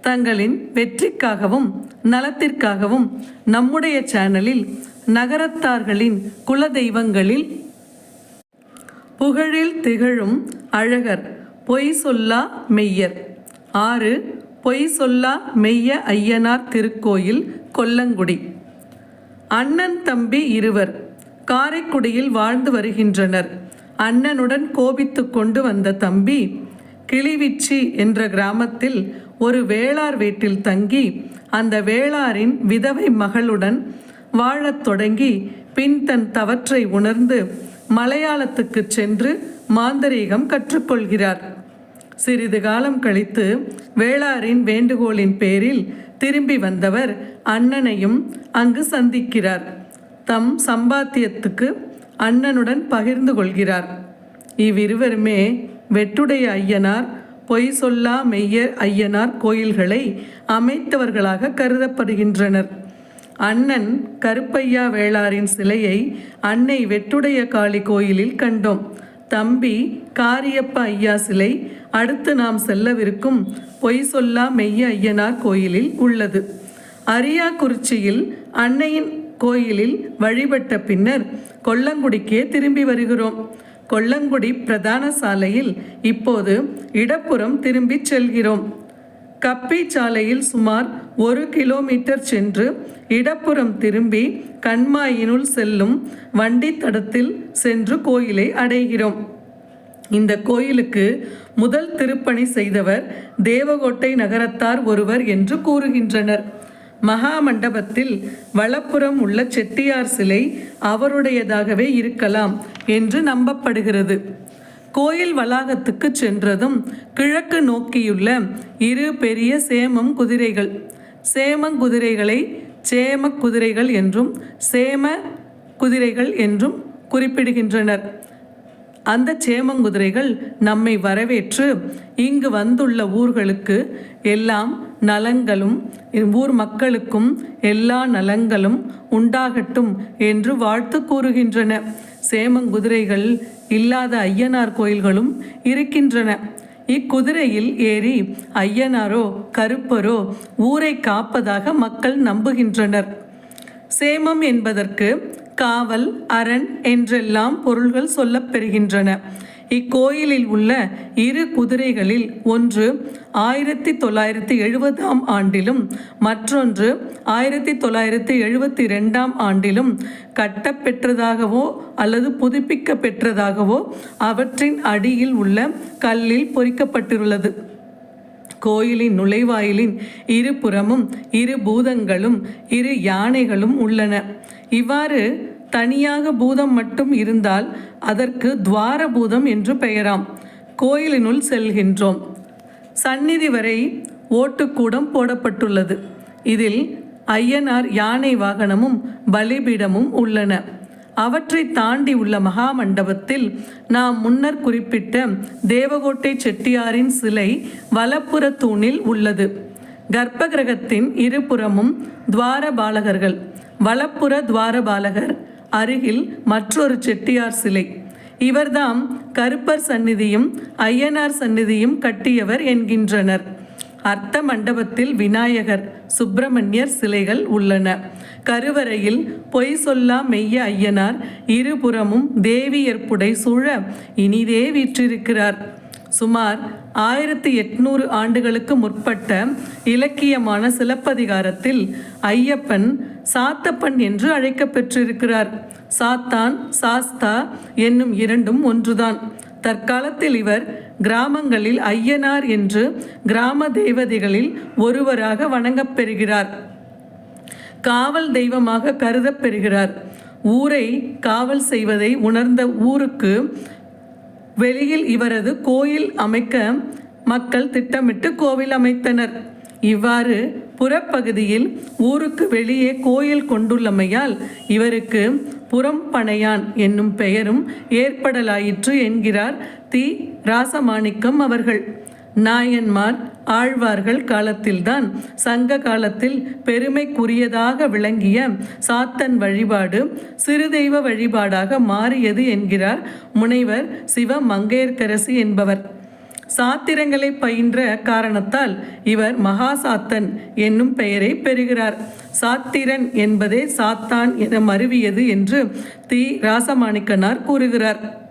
தங்களின் வெற்றிக்காகவும் நலத்திற்காகவும் நம்முடைய சேனலில் நகரத்தார்களின் குலதெய்வங்களில் புகழில் திகழும் அழகர் பொய் சொல்லா மெய்யர். ஆறு பொய் சொல்லா மெய்ய ஐயனார் திருக்கோயில் கொல்லங்குடி. அண்ணன் தம்பி இருவர் காரைக்குடியில் வாழ்ந்து வருகின்றனர். அண்ணனுடன் கோபித்து கொண்டு வந்த தம்பி கிளிவிச்சி என்ற கிராமத்தில் ஒரு வேளார் வீட்டில் தங்கி அந்த வேளாரின் விதவை மகளுடன் வாழத் தொடங்கி பின் தன் தவற்றை உணர்ந்து மலையாளத்துக்கு சென்று மாந்தரீகம் கற்றுக்கொள்கிறார். சிறிது காலம் கழித்து வேளாரின் வேண்டுகோளின் பேரில் திரும்பி வந்தவர் அண்ணனையும் அங்கு சந்திக்கிறார். தம் சம்பாத்தியத்துக்கு அண்ணனுடன் பகிர்ந்து கொள்கிறார். இவ்விருவருமே வெட்டுடைய ஐயனார் பொய் சொல்லா மெய்யர் ஐயனார் கோயில்களை அமைத்தவர்களாக கருதப்படுகின்றனர். அண்ணன் கருப்பையா வேளாரின் சிலையை அன்னை வெட்டுடைய காளி கோயிலில் கண்டோம். தம்பி காரியப்ப ஐயா சிலை அடுத்து நாம் செல்லவிருக்கும் பொய் சொல்லா மெய்ய ஐயனார் கோயிலில் உள்ளது. அரியாக்குறிச்சியில் அன்னையின் கோயிலில் வழிபட்ட பின்னர் கொல்லங்குடிக்கே திரும்பி வருகிறோம். கொல்லங்குடி பிரதான சாலையில் இப்போது இடப்புறம் திரும்பிச் செல்கிறோம். கப்பி சாலையில் சுமார் ஒரு கிலோமீட்டர் சென்று இடப்புறம் திரும்பி கண்மாயினுள் செல்லும் வண்டி தடத்தில் சென்று கோயிலை அடைகிறோம். இந்த கோயிலுக்கு முதல் திருப்பணி செய்தவர் தேவகோட்டை நகரத்தார் ஒருவர் என்று கூறுகின்றனர். மகா மண்டபத்தில் வலப்புறம் உள்ள செட்டியார் சிலை அவருடையதாகவே இருக்கலாம் என்று நம்பப்படுகிறது. கோயில் வளாகத்துக்கு சென்றதும் கிழக்கு நோக்கியுள்ள இரு பெரிய சேமம் குதிரைகள். சேமங் குதிரைகளை சேம குதிரைகள் என்றும் சேம குதிரைகள் என்றும் குறிப்பிடுகின்றனர். அந்த சேமங்குதிரைகள் நம்மை வரவேற்று இங்கு வந்துள்ள ஊர்களுக்கு எல்லாம் நலங்களும் ஊர் மக்களுக்கும் எல்லா நலங்களும் உண்டாகட்டும் என்று வாழ்த்து கூறுகின்றன. சேமங்குதிரைகள் இல்லாத ஐயனார் கோயில்களும் இருக்கின்றன. இக்குதிரையில் ஏறி ஐயனாரோ கருப்பரோ ஊரை காப்பதாக மக்கள் நம்புகின்றனர். சேமம் என்பதற்கு காவல் அரண் என்றெல்லாம் பொருள்கள் சொல்லப்பெறுகின்றன. இக்கோயிலில் உள்ள இரு குதிரைகளில் ஒன்று ஆயிரத்தி தொள்ளாயிரத்தி எழுபதாம் ஆண்டிலும் மற்றொன்று ஆயிரத்தி தொள்ளாயிரத்தி எழுபத்தி ரெண்டாம் ஆண்டிலும் கட்டப்பெற்றதாகவோ அல்லது புதுப்பிக்க பெற்றதாகவோ அவற்றின் அடியில் உள்ள கல்லில் பொறிக்கப்பட்டுள்ளது கோயிலின் நுழைவாயிலின் இருபுறமும் இரு பூதங்களும் இரு யானைகளும் உள்ளன. இவ்வாறு தனியாக பூதம் மட்டும் இருந்தால் அதற்கு துவார பூதம் என்று பெயராம். கோயிலினுள் செல்கின்றோம். சந்நிதி வரை ஓட்டுக்கூடம் போடப்பட்டுள்ளது. இதில் ஐயனார் யானை வாகனமும் பலிபீடமும் உள்ளன. அவற்றை தாண்டி உள்ள மகா மண்டபத்தில் நாம் முன்னர் குறிப்பிட்ட தேவகோட்டை செட்டியாரின் சிலை வலப்புற தூணில் உள்ளது. கர்ப்பகிரகத்தின் இருபுறமும் துவார பாலகர்கள். வலப்புற துவாரபாலகர் அருகில் மற்றொரு செட்டியார் சிலை. இவர்தாம் கருப்பர் சந்நிதியும் ஐயனார் சந்நிதியும் கட்டியவர் என்கின்றனர். அர்த்த மண்டபத்தில் விநாயகர் சுப்பிரமணியர் சிலைகள் உள்ளன. கருவறையில் பொய் சொல்லா மெய்ய ஐயனார் இருபுறமும் தேவியற்புடை சூழ இனிதே வீற்றிருக்கிறார். சுமார் ஆயிரத்தி எட்நூறு ஆண்டுகளுக்கு முற்பட்ட இலக்கியமான சிலப்பதிகாரத்தில் ஐயப்பன் சாத்தப்பன் என்று அழைக்கப்பெற்றிருக்கிறார் சாத்தான் சாஸ்தா என்னும் இரண்டும் ஒன்றுதான். தற்காலத்தில் இவர் கிராமங்களில் ஐயனார் என்று கிராம தேவதைகளில் ஒருவராக வணங்கப்பெறுகிறார் காவல் தெய்வமாக கருதப்பெறுகிறார் ஊரை காவல் செய்வதை உணர்ந்த ஊருக்கு வெளியில் இவரது கோயில் அமைக்க மக்கள் திட்டமிட்டு கோவில் அமைத்தனர். இவ்வாறு புறப்பகுதியில் ஊருக்கு வெளியே கோயில் கொண்டுள்ளமையால் இவருக்கு புறம்பனையான் என்னும் பெயரும் ஏற்படலாயிற்று என்கிறார் தி. ராசமாணிக்கம் அவர்கள். நாயன்மார் ஆழ்வார்கள் காலத்தில்தான் சங்க காலத்தில் பெருமைக்குரியதாக விளங்கிய சாத்தன் வழிபாடு சிறுதெய்வ வழிபாடாக மாறியது என்கிறார் முனைவர் சிவ மங்கையர்கரசி என்பவர். சாத்திரங்களை பயின்ற காரணத்தால் இவர் மகாசாத்தன் என்னும் பெயரை பெறுகிறார். சாத்திரன் என்பதே சாத்தான் என மருவியது என்று தி. ராசமாணிக்கனார் கூறுகிறார்.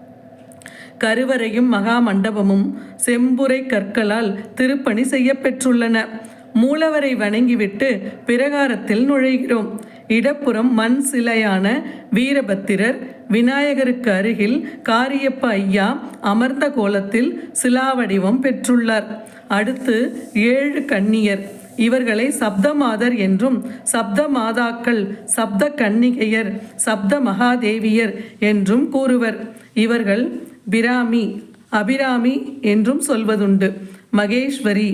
கருவறையும் மகா மண்டபமும் செம்புரை கற்களால் திருப்பணி செய்யப்பெற்றுள்ளன. மூலவரை வணங்கிவிட்டு பிரகாரத்தில் நுழைகிறோம். இடப்புறம் மண் சிலையான வீரபத்திரர் விநாயகருக்கு அருகில் காரியப்ப ஐயா அமர்ந்த கோலத்தில் சிலாவடிவம் பெற்றுள்ளார். அடுத்து ஏழு கன்னியர். இவர்களை சப்தமாதர் என்றும் சப்த மாதாக்கள் சப்த கன்னிகையர் சப்த மகாதேவியர் என்றும் கூறுவர். இவர்கள் பிராமி அபிராமி என்றும் சொல்வதுண்டு. மகேஸ்வரி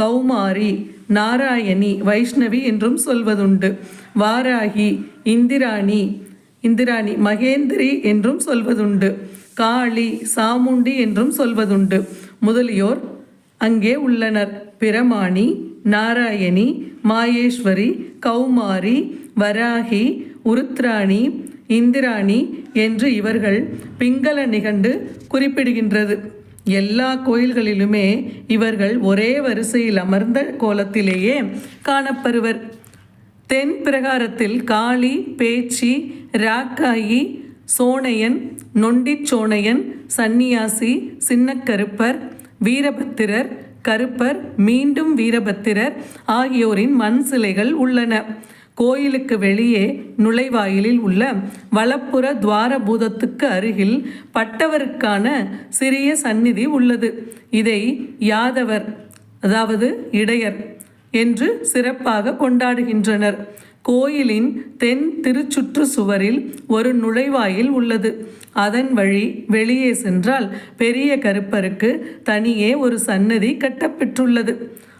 கௌமாரி நாராயணி வைஷ்ணவி என்றும் சொல்வதுண்டு. வாராகி இந்திராணி இந்திராணி மகேந்திரி என்றும் சொல்வதுண்டு. காளி சாமுண்டி என்றும் சொல்வதுண்டு. முதலியோர் அங்கே உள்ளனர். பிரமாணி நாராயணி மாயேஸ்வரி கௌமாரி வராகி உருத்ராணி இந்திராணி என்று இவர்கள் பிங்கள நிகண்டு குறிப்பிடுகின்றது. எல்லா கோயில்களிலுமே இவர்கள் ஒரே வரிசையில் அமர்ந்த கோலத்திலேயே காணப்படுவர். தென் பிரகாரத்தில் காளி பேச்சி ராக்காயி சோனையன் நொண்டிச் சோனையன் சன்னியாசி சின்னக்கருப்பர் வீரபத்திரர் கருப்பர் மீண்டும் வீரபத்திரர் ஆகியோரின் மண் சிலைகள் உள்ளன. கோயிலுக்கு வெளியே நுழைவாயிலில் உள்ள வலப்புற துவாரபூதத்துக்கு அருகில் பட்டவருக்கான சிறிய சந்நிதி உள்ளது. இதை யாதவர் அதாவது இடையர் என்று சிறப்பாக கொண்டாடுகின்றனர். கோயிலின் தென் திருச்சுற்று சுவரில் ஒரு நுழைவாயில் உள்ளது. அதன் வழி வெளியே சென்றால் பெரிய கருப்பருக்கு தனியே ஒரு சன்னதி கட்டப்பெற்றுள்ளது.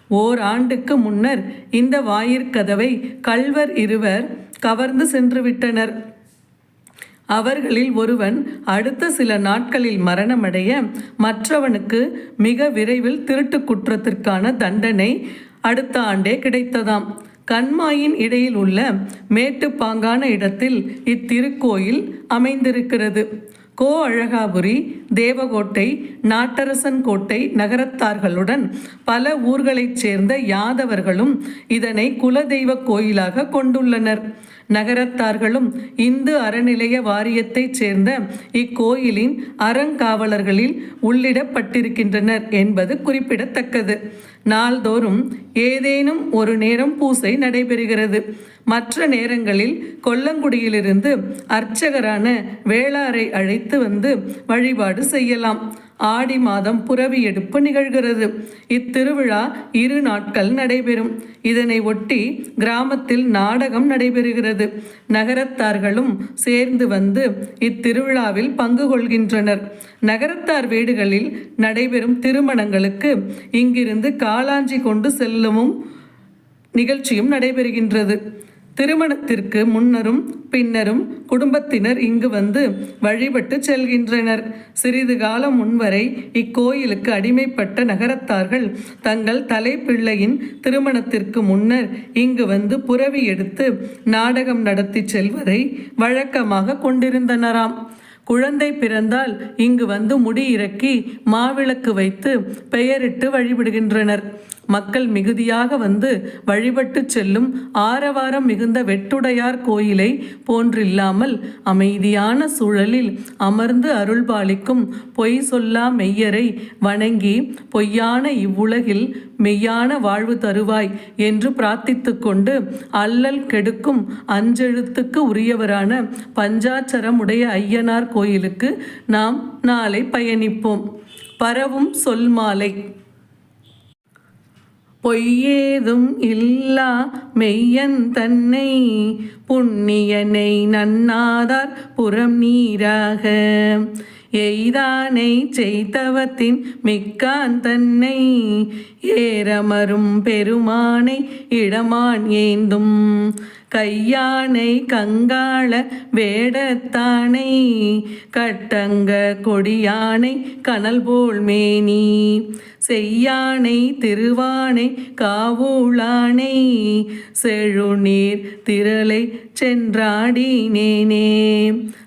ஓர் ஆண்டுக்கு முன்னர் இந்த வாயிற்கதவை கல்வர் இருவர் கவர்ந்து சென்று விட்டனர். அவர்களில் ஒருவன் அடுத்த சில நாட்களில் மரணமடைய மற்றவனுக்கு மிக விரைவில் திருட்டு குற்றத்திற்கான தண்டனை அடுத்த ஆண்டே கிடைத்ததாம். கண்மாயின் இடையில் உள்ள மேட்டுப்பாங்கான இடத்தில் இத்திருக்கோயில் அமைந்திருக்கிறது. கோ அழகாபுரி தேவகோட்டை நாட்டரசன் கோட்டை நகரத்தார்களுடன் பல ஊர்களைச் சேர்ந்த யாதவர்களும் இதனை குலதெய்வ கோயிலாக கொண்டுள்ளனர். நகரத்தார்களும் இந்து அறநிலைய வாரியத்தைச் சேர்ந்த இக்கோயிலின் அறங்காவலர்களில் உள்ளிடப்பட்டிருக்கின்றனர் என்பது குறிப்பிடத்தக்கது. நாள்தோறும் ஏதேனும் ஒரு நேரம் பூசை நடைபெறுகிறது. மற்ற நேரங்களில் கொல்லங்குடியிலிருந்து அர்ச்சகரான வேளாரை அழைத்து வந்து வழிபாடு செய்யலாம். ஆடி மாதம் புறவி எடுப்பு நிகழ்கிறது. இத்திருவிழா இரு நாட்கள் நடைபெறும். இதனை ஒட்டி கிராமத்தில் நாடகம் நடைபெறுகிறது. நகரத்தார்களும் சேர்ந்து வந்து இத்திருவிழாவில் பங்கு கொள்கின்றனர். நகரத்தார் வீடுகளில் நடைபெறும் திருமணங்களுக்கு இங்கிருந்து காலாஞ்சி கொண்டு செல்ல செல்லவும் நிகழ்ச்சியும் நடைபெறுகின்றது. திருமணத்திற்கு முன்னரும் பின்னரும் குடும்பத்தினர் இங்கு வந்து வழிபட்டு செல்கின்றனர். சிறிது காலம் முன்வரை இக்கோயிலுக்கு அடிமைப்பட்ட நகரத்தார்கள் தங்கள் தலைப்பிள்ளையின் திருமணத்திற்கு முன்னர் இங்கு வந்து புறவி எடுத்து நாடகம் நடத்தி செல்வதை வழக்கமாக கொண்டிருந்தனராம். குழந்தை பிறந்தால் இங்கு வந்து முடி இறக்கி மாவிளக்கு வைத்து பெயரிட்டு வழிபடுகின்றனர். மக்கள் மிகுதியாக வந்து வழிபட்டு செல்லும் ஆரவாரம் மிகுந்த வெட்டுடையார் கோயிலை போன்றில்லாமல் அமைதியான சூழலில் அமர்ந்து அருள்பாலிக்கும் பொய் சொல்லா மெய்யரை வணங்கி பொய்யான இவ்வுலகில் மெய்யான வாழ்வு தருவாய் என்று பிரார்த்தித்து கொண்டு அல்லல் கெடுக்கும் அஞ்செழுத்துக்கு உரியவரான பஞ்சாச்சரம் உடைய ஐயனார் கோயிலுக்கு நாம் நாளை பயணிப்போம். பரவும் சொல் மாலை. பொய்யேதும் இல்லா மெய்யன் தன்னை. புண்ணியனை நன்னாதார் புறம் நீராக. எய்தானை செய்தவத்தின் மிக்கான் தன்னை ஏறமரும் பெருமானை இடமான் ஏந்தும். கையானை கங்காள வேடத்தானை கட்டங்க கொடியானை கனல் போல் மேனி. செய்யானை திருவானை காவூளானை செழுநீர் திரளை சென்றாடினேனே.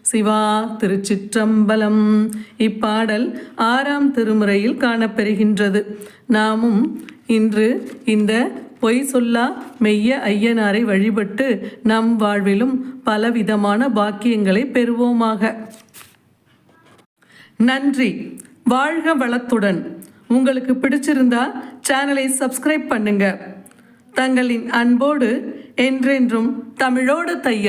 சிவா திருச்சிற்றம்பலம். இப்பாடல் ஆறாம் திருமுறையில் காணப்பெறுகின்றது. நாமும் இன்று இந்த பொய் சொல்லா மெய்ய ஐயனாரை வழிபட்டு நம் வாழ்விலும் பலவிதமான பாக்கியங்களை பெறுவோமாக. நன்றி. வாழ்க வளத்துடன். உங்களுக்கு பிடிச்சிருந்தா சேனலை சப்ஸ்கிரைப் பண்ணுங்க. தங்களின் அன்போடு என்றென்றும் தமிழோடு தையல்